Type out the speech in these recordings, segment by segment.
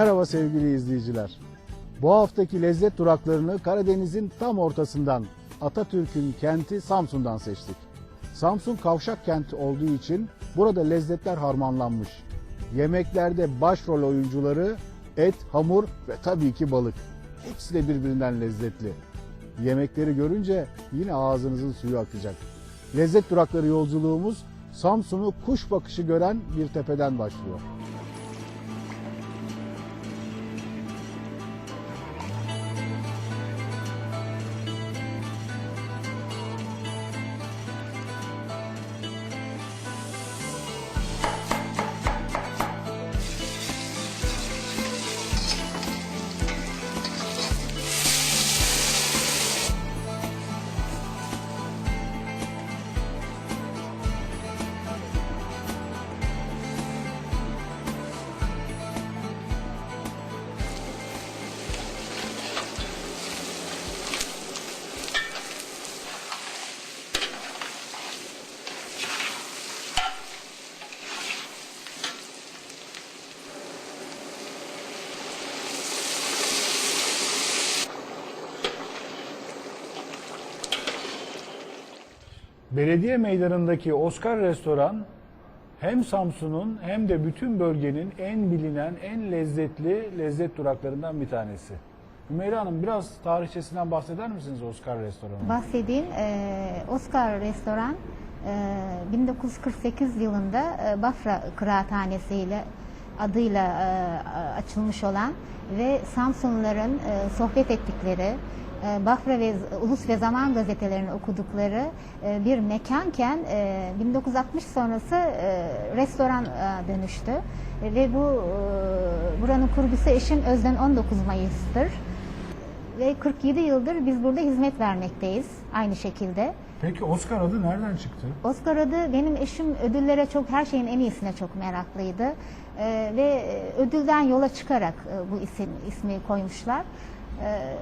Merhaba sevgili izleyiciler. Bu haftaki lezzet duraklarını Karadeniz'in tam ortasından Atatürk'ün kenti Samsun'dan seçtik. Samsun kavşak kenti olduğu için burada lezzetler harmanlanmış. Yemeklerde başrol oyuncuları et, hamur ve tabii ki balık. Hepsi de birbirinden lezzetli. Yemekleri görünce yine ağzınızın suyu akacak. Lezzet durakları yolculuğumuz Samsun'u kuş bakışı gören bir tepeden başlıyor. Belediye meydanındaki Oscar Restoran hem Samsun'un hem de bütün bölgenin en bilinen, en lezzetli lezzet duraklarından bir tanesi. Ümeyra Hanım biraz tarihçesinden bahseder misiniz Oscar Restoranı? Bahsedeyim. Ee, Oscar Restoran e, 1948 yılında e, Bafra Kıraathanesi ile adıyla e, açılmış olan ve Samsunluların e, sohbet ettikleri, e, Bafra ve Ulus ve Zaman gazetelerini okudukları e, bir mekanken e, 1960 sonrası e, restoran e, dönüştü. E, ve bu e, buranın kurucusu eşim Özden 19 Mayıs'tır. Ve 47 yıldır biz burada hizmet vermekteyiz aynı şekilde. Peki Oscar adı nereden çıktı? Oscar adı benim eşim ödüllere çok her şeyin en iyisine çok meraklıydı. Ee, ve ödülden yola çıkarak e, bu isim ismi koymuşlar. Ee,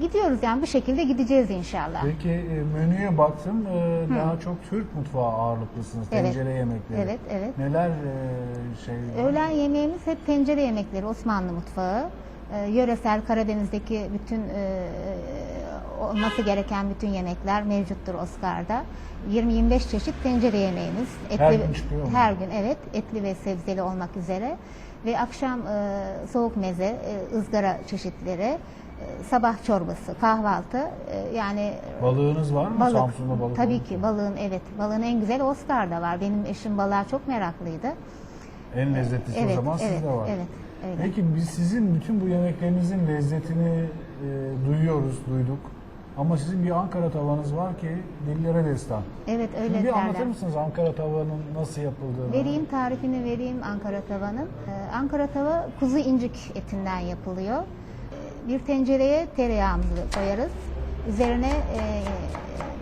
gidiyoruz yani bu şekilde gideceğiz inşallah. Peki e, menüye baktım e, daha çok Türk mutfağı ağırlıklısınız. Evet. Tencere yemekleri. Evet, evet. Neler e, şey var? Öğlen yemeğimiz hep tencere yemekleri, Osmanlı mutfağı. Ee, yöresel Karadeniz'deki bütün e, olması gereken bütün yemekler mevcuttur Oscar'da. 20-25 çeşit tencere yemeğimiz. Her gün çıkıyor mu? Her gün evet. Etli ve sebzeli olmak üzere. Ve akşam e, soğuk meze, e, ızgara çeşitleri, e, sabah çorbası, kahvaltı. e, yani Balığınız var mı? balık. Samsun'da balık Tabii olur ki balığın evet. Balığın en güzel Oscar'da var. Benim eşim balığa çok meraklıydı. En lezzetlisi Evet, o zaman evet, sizde var. evet, öyle. Peki biz sizin bütün bu yemeklerinizin lezzetini e, duyuyoruz, duyduk. Ama sizin bir Ankara tavanız var ki dillere destan. Evet öyle Şimdi bir derler. anlatır mısınız Ankara tavanın nasıl yapıldığını? Vereyim tarifini vereyim Ankara tavanın. Ee, Ankara tava kuzu incik etinden yapılıyor. Bir tencereye tereyağımızı koyarız. Üzerine e,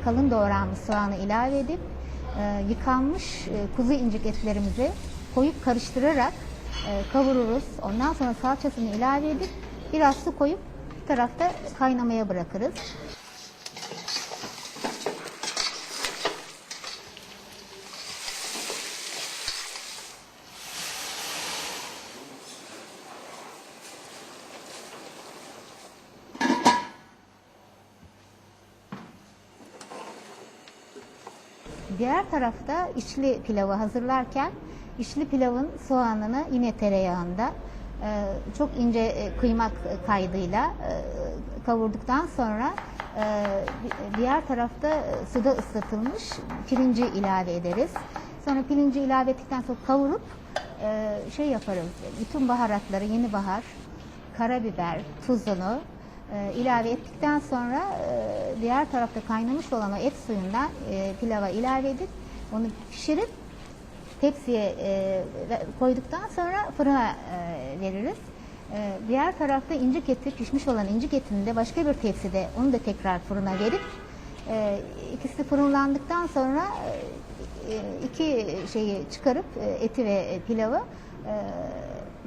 kalın doğranmış soğanı ilave edip e, yıkanmış e, kuzu incik etlerimizi koyup karıştırarak e, kavururuz. Ondan sonra salçasını ilave edip biraz su koyup bir tarafta kaynamaya bırakırız. Diğer tarafta içli pilavı hazırlarken içli pilavın soğanını yine tereyağında e, çok ince e, kıymak kaydıyla e, kavurduktan sonra diğer tarafta suda ıslatılmış pirinci ilave ederiz. Sonra pirinci ilave ettikten sonra kavurup şey yaparız. Bütün baharatları yeni bahar, karabiber, tuzunu ilave ettikten sonra diğer tarafta kaynamış olan o et suyundan pilava ilave edip onu pişirip tepsiye e, koyduktan sonra fırına e, veririz. E, diğer tarafta incik eti, pişmiş olan incik etini de başka bir tepside onu da tekrar fırına verip e, ikisi fırınlandıktan sonra e, iki şeyi çıkarıp e, eti ve pilavı e,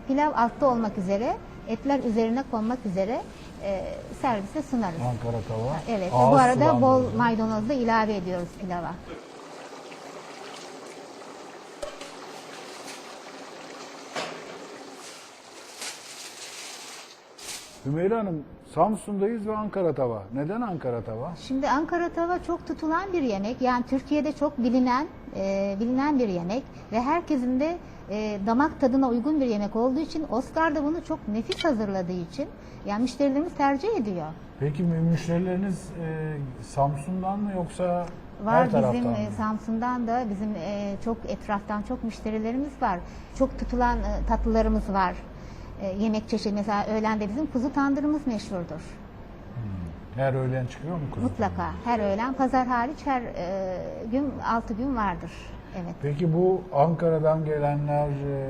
pilav altta olmak üzere etler üzerine konmak üzere e, servise sunarız. Ankara tava. Evet. ve Ağız bu arada bol maydanoz da ilave ediyoruz pilava. Hümeyra Hanım, Samsun'dayız ve Ankara tava. Neden Ankara tava? Şimdi Ankara tava çok tutulan bir yemek. Yani Türkiye'de çok bilinen e, bilinen bir yemek ve herkesin de e, damak tadına uygun bir yemek olduğu için Oscar da bunu çok nefis hazırladığı için yani müşterilerimiz tercih ediyor. Peki müşterileriniz e, Samsun'dan mı yoksa Var her bizim e, Samsun'dan da bizim e, çok etraftan çok müşterilerimiz var. Çok tutulan e, tatlılarımız var. E, yemek çeşidi mesela öğlende bizim kuzu tandırımız meşhurdur. Her öğlen çıkıyor mu kuzu? Mutlaka her öğlen pazar hariç her e, gün altı gün vardır. Evet. Peki bu Ankara'dan gelenler, e,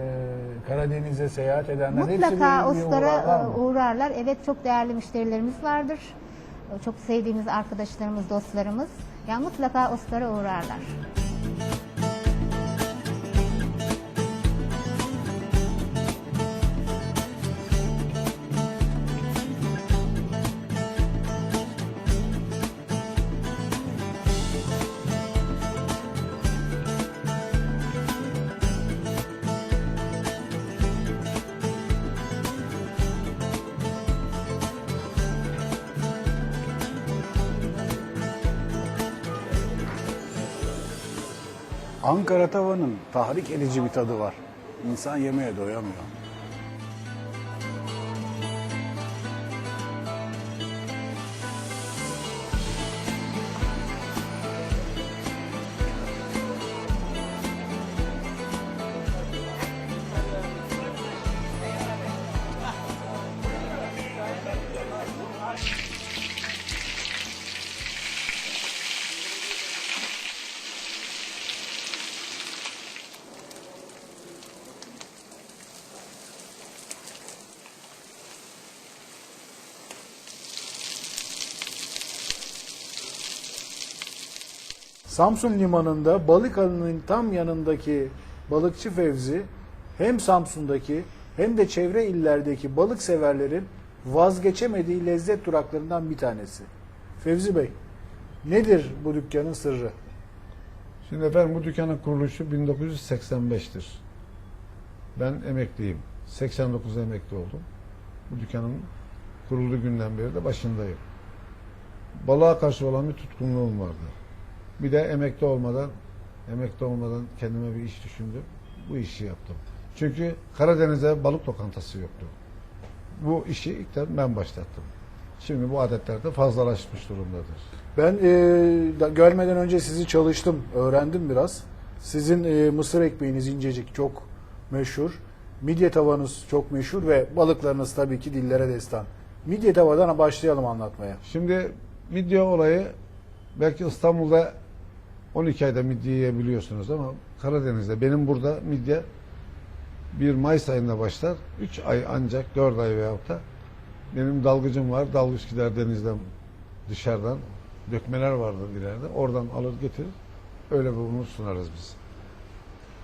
Karadeniz'e seyahat edenler hepsi Mutlaka bir, bir Oscar'a uğrarlar mı? uğrarlar. Evet çok değerli müşterilerimiz vardır. Çok sevdiğimiz arkadaşlarımız, dostlarımız. Yani mutlaka Oscar'a uğrarlar. Ankara tavanın tahrik edici bir tadı var. İnsan yemeğe doyamıyor. Samsun limanında balık alanının tam yanındaki balıkçı Fevzi hem Samsun'daki hem de çevre illerdeki balık severlerin vazgeçemediği lezzet duraklarından bir tanesi. Fevzi Bey, nedir bu dükkanın sırrı? Şimdi efendim bu dükkanın kuruluşu 1985'tir. Ben emekliyim. 89 emekli oldum. Bu dükkanın kurulduğu günden beri de başındayım. Balığa karşı olan bir tutkunluğum vardı. Bir de emekli olmadan emekli olmadan kendime bir iş düşündüm. Bu işi yaptım. Çünkü Karadeniz'de balık lokantası yoktu. Bu işi ilk de ben başlattım. Şimdi bu adetler de fazlalaşmış durumdadır. Ben e, gelmeden önce sizi çalıştım, öğrendim biraz. Sizin e, mısır ekmeğiniz incecik, çok meşhur. Midye tavanız çok meşhur ve balıklarınız tabii ki dillere destan. Midye tavadan başlayalım anlatmaya. Şimdi midye olayı belki İstanbul'da 12 ayda midye yiyebiliyorsunuz ama Karadeniz'de benim burada midye 1 Mayıs ayında başlar. 3 ay ancak 4 ay veyahut da benim dalgıcım var. Dalgıç gider denizden dışarıdan dökmeler vardır ileride. Oradan alır getirir. Öyle bunu sunarız biz.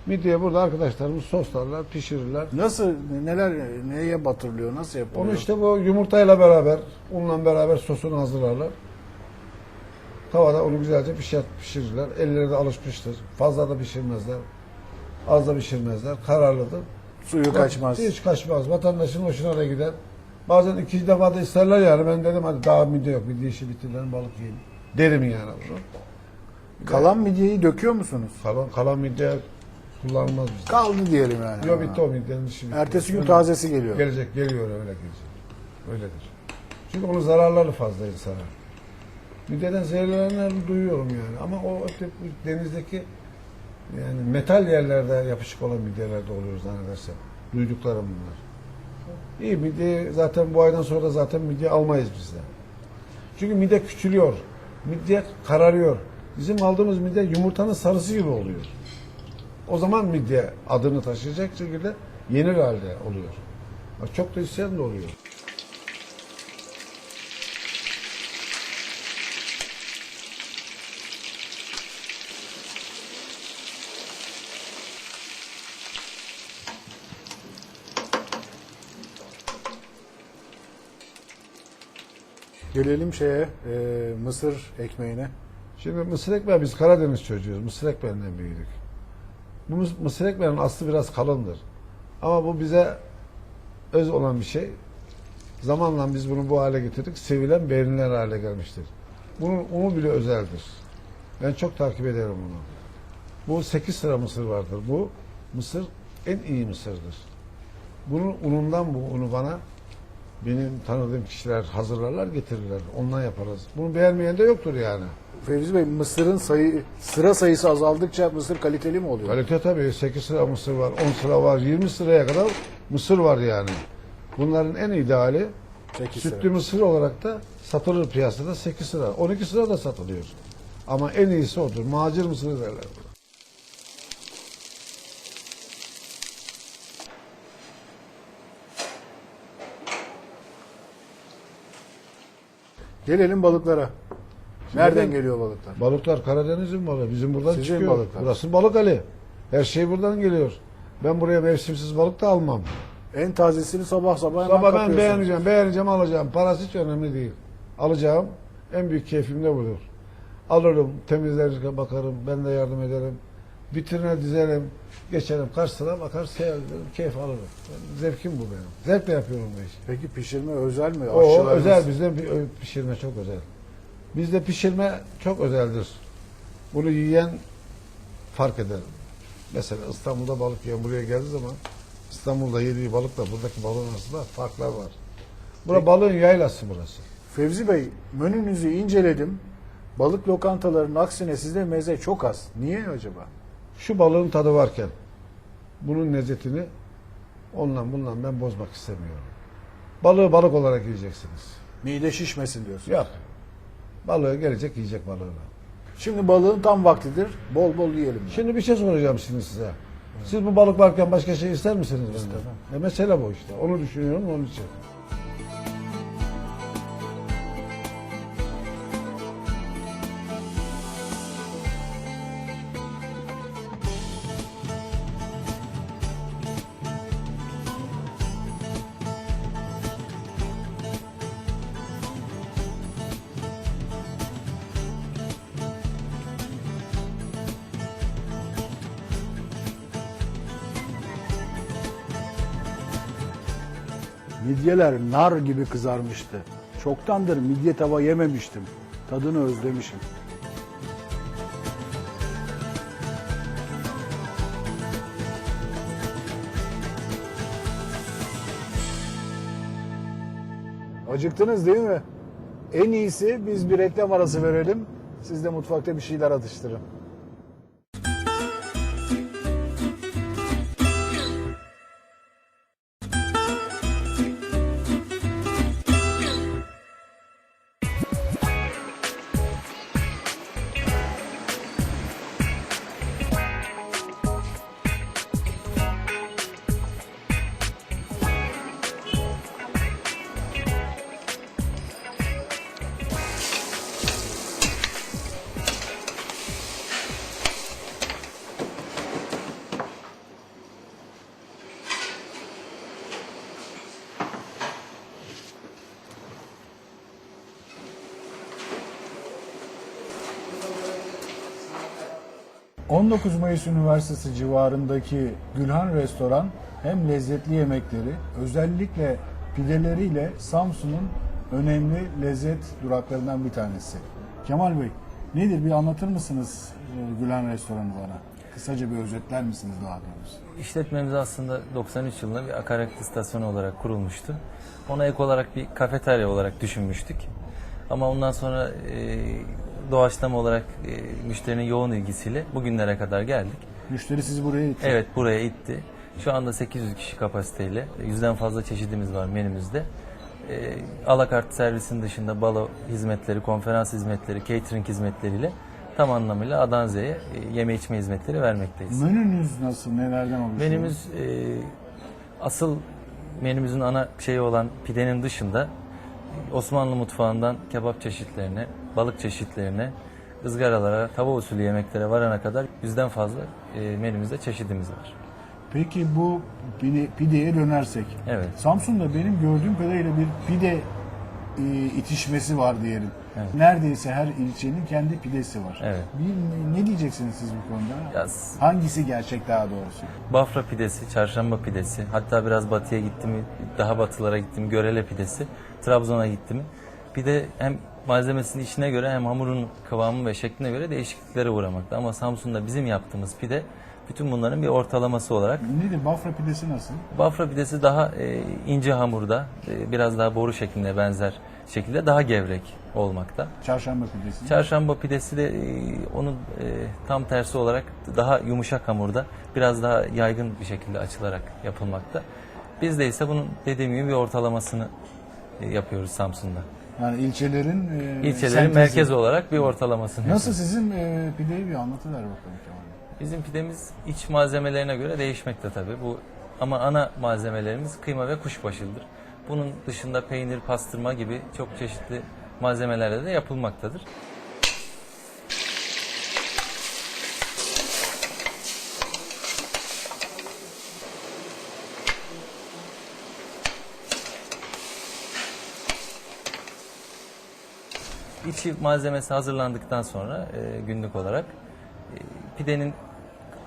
Midye burada arkadaşlarımız soslarlar, pişirirler. Nasıl, neler, neye batırılıyor, nasıl yapılıyor? Onu işte bu yumurtayla beraber, unla beraber sosunu hazırlarlar. Tavada onu güzelce pişir, pişirirler. Elleri de alışmıştır. Fazla da pişirmezler. Az da pişirmezler. Kararlıdır. Suyu kaçmaz. Hiç kaçmaz. Vatandaşın hoşuna da gider. Bazen ikinci defa da isterler yani. Ben dedim hadi daha midye yok. Midye işi bitirelim balık yiyelim. Derim yani bunu. Kalan midyeyi döküyor musunuz? Kalan, kalan midye kullanılmaz bizde. Kaldı diyelim yani. Yok bitti o midyenin işi bitti. Ertesi gün Öyle- tazesi geliyor. Gelecek, geliyor öyle gelecek. Öyledir. Çünkü onun zararları fazla insana. Midyeden zehirlenenleri duyuyorum yani. Ama o denizdeki yani metal yerlerde yapışık olan midyelerde oluyor zannedersem. Duyduklarım bunlar. İyi midye zaten bu aydan sonra da zaten midye almayız biz de. Çünkü midye küçülüyor. Midye kararıyor. Bizim aldığımız midye yumurtanın sarısı gibi oluyor. O zaman midye adını taşıyacak şekilde yenir halde oluyor. Çok da isteyen de oluyor. Gelelim şeye, e, mısır ekmeğine. Şimdi mısır ekmeği biz Karadeniz çocuğuyuz. Mısır ekmeğinden büyüdük. Bu mıs- mısır ekmeğinin aslı biraz kalındır. Ama bu bize öz olan bir şey. Zamanla biz bunu bu hale getirdik. Sevilen, beğenilen hale gelmiştir. Bunun unu bile özeldir. Ben çok takip ederim bunu. Bu 8 sıra mısır vardır. Bu mısır en iyi mısırdır. Bunun unundan bu unu bana benim tanıdığım kişiler hazırlarlar getirirler. Ondan yaparız. Bunu beğenmeyen de yoktur yani. Fevzi Bey mısırın sayı sıra sayısı azaldıkça mısır kaliteli mi oluyor? Kalite tabii 8 sıra mısır var, 10 sıra var, 20 sıraya kadar mısır var yani. Bunların en ideali Sekiz sütlü sıra. mısır olarak da satılır piyasada 8 sıra. 12 sıra da satılıyor. Ama en iyisi odur. Macir mısırı derler. Gelelim balıklara. Nereden ben- geliyor balıklar? Balıklar Karadeniz'in balığı. Bizim buradan Sizin çıkıyor. balıklar. Burası balık ali. Her şey buradan geliyor. Ben buraya mevsimsiz balık da almam. En tazesini sabah sabah hemen Sabah ben beğeneceğim, beğeneceğim, alacağım. Parası hiç önemli değil. Alacağım. En büyük keyfim de budur. Alırım, temizlerken bakarım, ben de yardım ederim. Bitirine dizerim, geçerim karşısına bakar, seyrederim, keyif alırım. Zevkim bu benim. Zevkle yapıyorum bu işi. Peki pişirme özel mi? O Aşçılarınız- özel, bizde ö- pişirme çok özel. Bizde pişirme çok özeldir. Bunu yiyen fark eder. Mesela İstanbul'da balık yiyen buraya geldiği zaman İstanbul'da yediği balıkla buradaki balığın arasında farklar var. Bura balığın yaylası burası. Fevzi Bey menünüzü inceledim. Balık lokantalarının aksine sizde meze çok az. Niye acaba? Şu balığın tadı varken bunun lezzetini ondan bundan ben bozmak istemiyorum. Balığı balık olarak yiyeceksiniz. Mide şişmesin diyorsun. Yok. Balığı gelecek yiyecek balığını. Şimdi balığın tam vaktidir. Bol bol yiyelim. Şimdi bir şey soracağım şimdi size. Siz bu balık varken başka şey ister misiniz? İstemem. E mesele bu işte. Onu düşünüyorum onun için. Midyeler nar gibi kızarmıştı. Çoktandır midye tava yememiştim. Tadını özlemişim. Acıktınız değil mi? En iyisi biz bir reklam arası verelim. Siz de mutfakta bir şeyler atıştırın. ...19 Mayıs Üniversitesi civarındaki Gülhan Restoran... ...hem lezzetli yemekleri... ...özellikle pideleriyle Samsun'un önemli lezzet duraklarından bir tanesi. Kemal Bey, nedir bir anlatır mısınız e, Gülhan Restoranı bana? Kısaca bir özetler misiniz daha doğrusu? İşletmemiz aslında 93 yılında bir akaryakıt istasyonu olarak kurulmuştu. Ona ek olarak bir kafeterya olarak düşünmüştük. Ama ondan sonra e, doğaçlama olarak e, müşterinin yoğun ilgisiyle bugünlere kadar geldik. Müşteri sizi buraya itti. Evet buraya itti. Şu anda 800 kişi kapasiteyle yüzden fazla çeşidimiz var menümüzde. E, alakart servisin dışında balo hizmetleri, konferans hizmetleri, catering hizmetleriyle tam anlamıyla A'dan Z'ye e, yeme içme hizmetleri vermekteyiz. Menünüz nasıl, nelerden oluşuyor? Menümüz e, asıl menümüzün ana şeyi olan pidenin dışında Osmanlı mutfağından kebap çeşitlerine, balık çeşitlerine, ızgaralara, tava usulü yemeklere varana kadar yüzden fazla e, menümüzde çeşidimiz var. Peki bu pide, pideye dönersek. Evet. Samsun'da benim gördüğüm kadarıyla bir pide e, itişmesi var diyelim. Evet. Neredeyse her ilçenin kendi pidesi var. Evet. Bir, ne diyeceksiniz siz bu konuda? Ya, s- Hangisi gerçek daha doğrusu? Bafra pidesi, çarşamba pidesi, hatta biraz batıya gitti mi, daha batılara gitti mi, Görele pidesi, Trabzon'a gitti mi. Pide hem malzemesinin içine göre hem hamurun kıvamı ve şekline göre değişikliklere uğramakta. Ama Samsun'da bizim yaptığımız pide bütün bunların bir ortalaması olarak Nedir? Bafra pidesi nasıl? Bafra pidesi daha e, ince hamurda, e, biraz daha boru şekline benzer şekilde daha gevrek olmakta. Çarşamba pidesi. Çarşamba pidesi de e, onun e, tam tersi olarak daha yumuşak hamurda, biraz daha yaygın bir şekilde açılarak yapılmakta. Bizde ise bunun dediğim gibi bir ortalamasını e, yapıyoruz Samsun'da. Yani ilçelerin e, İlçelerin sentezi. merkezi olarak bir ortalamasını Nasıl sizin e, pideyi bir anlatıver bakalım Kemal Bey. Bizim pidemiz iç malzemelerine göre değişmekte tabii. Bu ama ana malzemelerimiz kıyma ve kuşbaşıdır. Bunun dışında peynir, pastırma gibi çok çeşitli malzemelerle de yapılmaktadır. İçi malzemesi hazırlandıktan sonra e, günlük olarak e, pidenin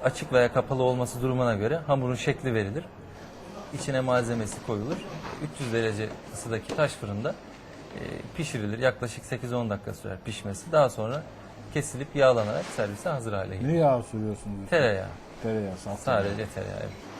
açık veya kapalı olması durumuna göre hamurun şekli verilir. İçine malzemesi koyulur. 300 derece ısıdaki taş fırında e, pişirilir. Yaklaşık 8-10 dakika sürer pişmesi. Daha sonra kesilip yağlanarak servise hazır hale gelir. Ne yağ sürüyorsunuz? Tereyağı. Tereyağı, Sadece tereyağı. evet.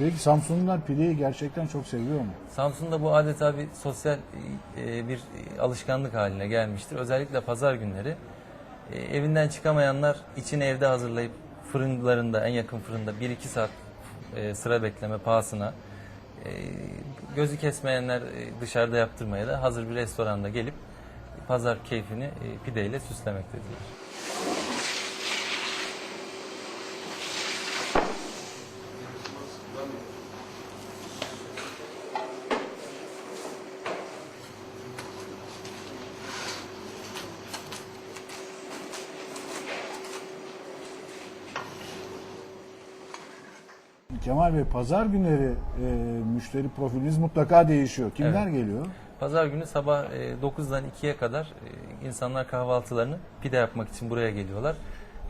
Peki Samsunlular pideyi gerçekten çok seviyor mu? Samsun'da bu adeta bir sosyal e, bir alışkanlık haline gelmiştir. Özellikle pazar günleri e, evinden çıkamayanlar için evde hazırlayıp fırınlarında en yakın fırında 1-2 saat e, sıra bekleme pahasına e, gözü kesmeyenler e, dışarıda yaptırmaya da hazır bir restoranda gelip pazar keyfini e, pideyle süslemektedirler. Kemal Bey pazar günleri e, müşteri profiliniz mutlaka değişiyor. Kimler geliyor? Pazar günü sabah e, 9'dan 2'ye kadar e, insanlar kahvaltılarını pide yapmak için buraya geliyorlar.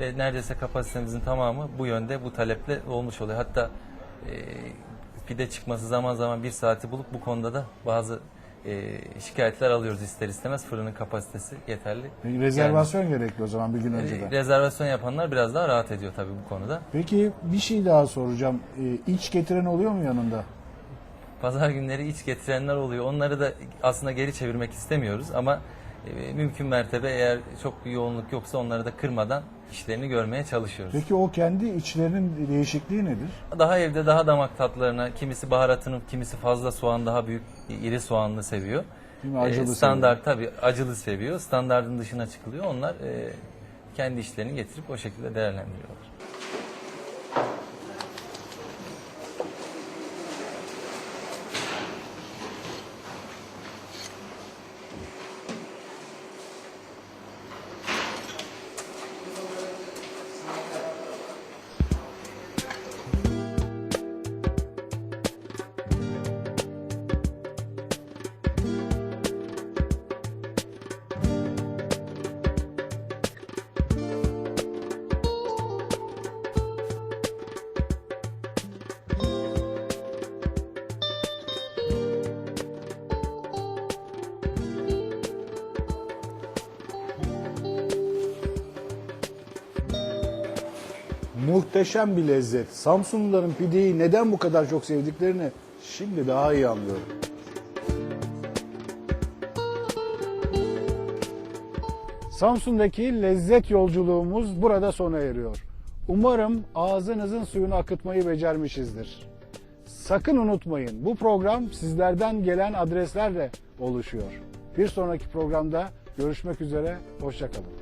Ve neredeyse kapasitemizin tamamı bu yönde bu taleple olmuş oluyor. Hatta e, pide çıkması zaman zaman bir saati bulup bu konuda da bazı e, şikayetler alıyoruz ister istemez. Fırının kapasitesi yeterli. Peki rezervasyon gerekli o zaman bir gün Yani, önceden. e, rezervasyon yapanlar biraz daha rahat ediyor tabii bu konuda. Peki bir şey daha soracağım. E, iç getiren oluyor mu yanında? Pazar günleri iç getirenler oluyor. Onları da aslında geri çevirmek istemiyoruz ama e, mümkün mertebe eğer çok bir yoğunluk yoksa onları da kırmadan işlerini görmeye çalışıyoruz. Peki o kendi içlerinin değişikliği nedir? Daha evde daha damak tatlarına, kimisi baharatını, kimisi fazla soğan, daha büyük iri soğanlı seviyor. Acılı Ee, standart tabii acılı seviyor. Standardın dışına çıkılıyor. Onlar e, kendi işlerini getirip o şekilde değerlendiriyorlar. Muhteşem bir lezzet. Samsunluların pideyi neden bu kadar çok sevdiklerini şimdi daha iyi anlıyorum. Samsun'daki lezzet yolculuğumuz burada sona eriyor. Umarım ağzınızın suyunu akıtmayı becermişizdir. Sakın unutmayın bu program sizlerden gelen adreslerle oluşuyor. Bir sonraki programda görüşmek üzere, hoşçakalın.